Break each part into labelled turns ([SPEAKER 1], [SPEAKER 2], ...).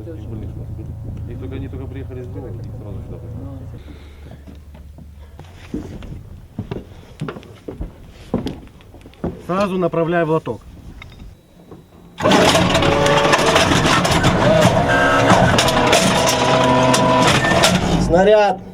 [SPEAKER 1] это только, они только приехали с Белого, их сразу сюда приехали. Ну, сразу направляй в лоток. Снаряд!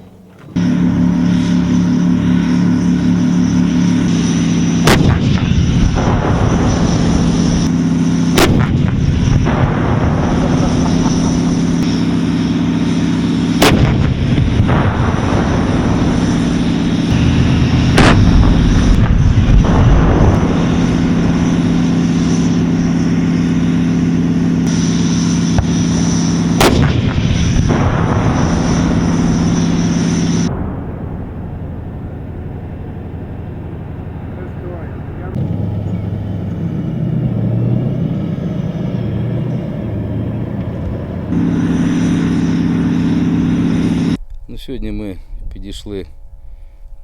[SPEAKER 2] Сьогодні ми підійшли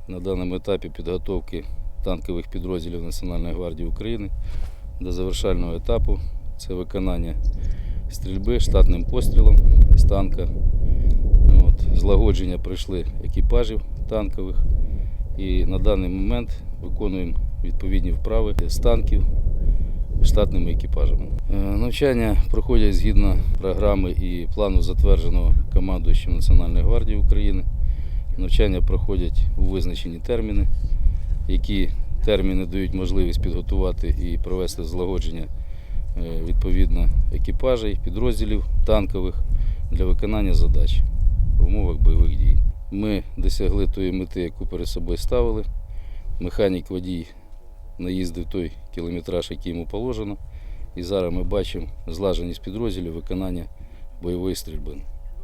[SPEAKER 2] на даному етапі підготовки танкових підрозділів Національної гвардії України до завершального етапу. Це виконання стрільби штатним пострілом з танка. От, злагодження пройшли екіпажів танкових і на даний момент виконуємо відповідні вправи з танків штатними екіпажами. Е, Навчання проходять згідно програми і плану затвердженого командуючим Національної гвардії України. Навчання проходять у визначені терміни, які терміни дають можливість підготувати і провести злагодження е, відповідно екіпажей, підрозділів танкових для виконання задач в умовах бойових дій. Ми досягли тої мети, яку перед собою ставили. Механік водій наїздив той кілометраж, який йому положено. І зараз ми бачимо злаженість підрозділів виконання бойової стрільби.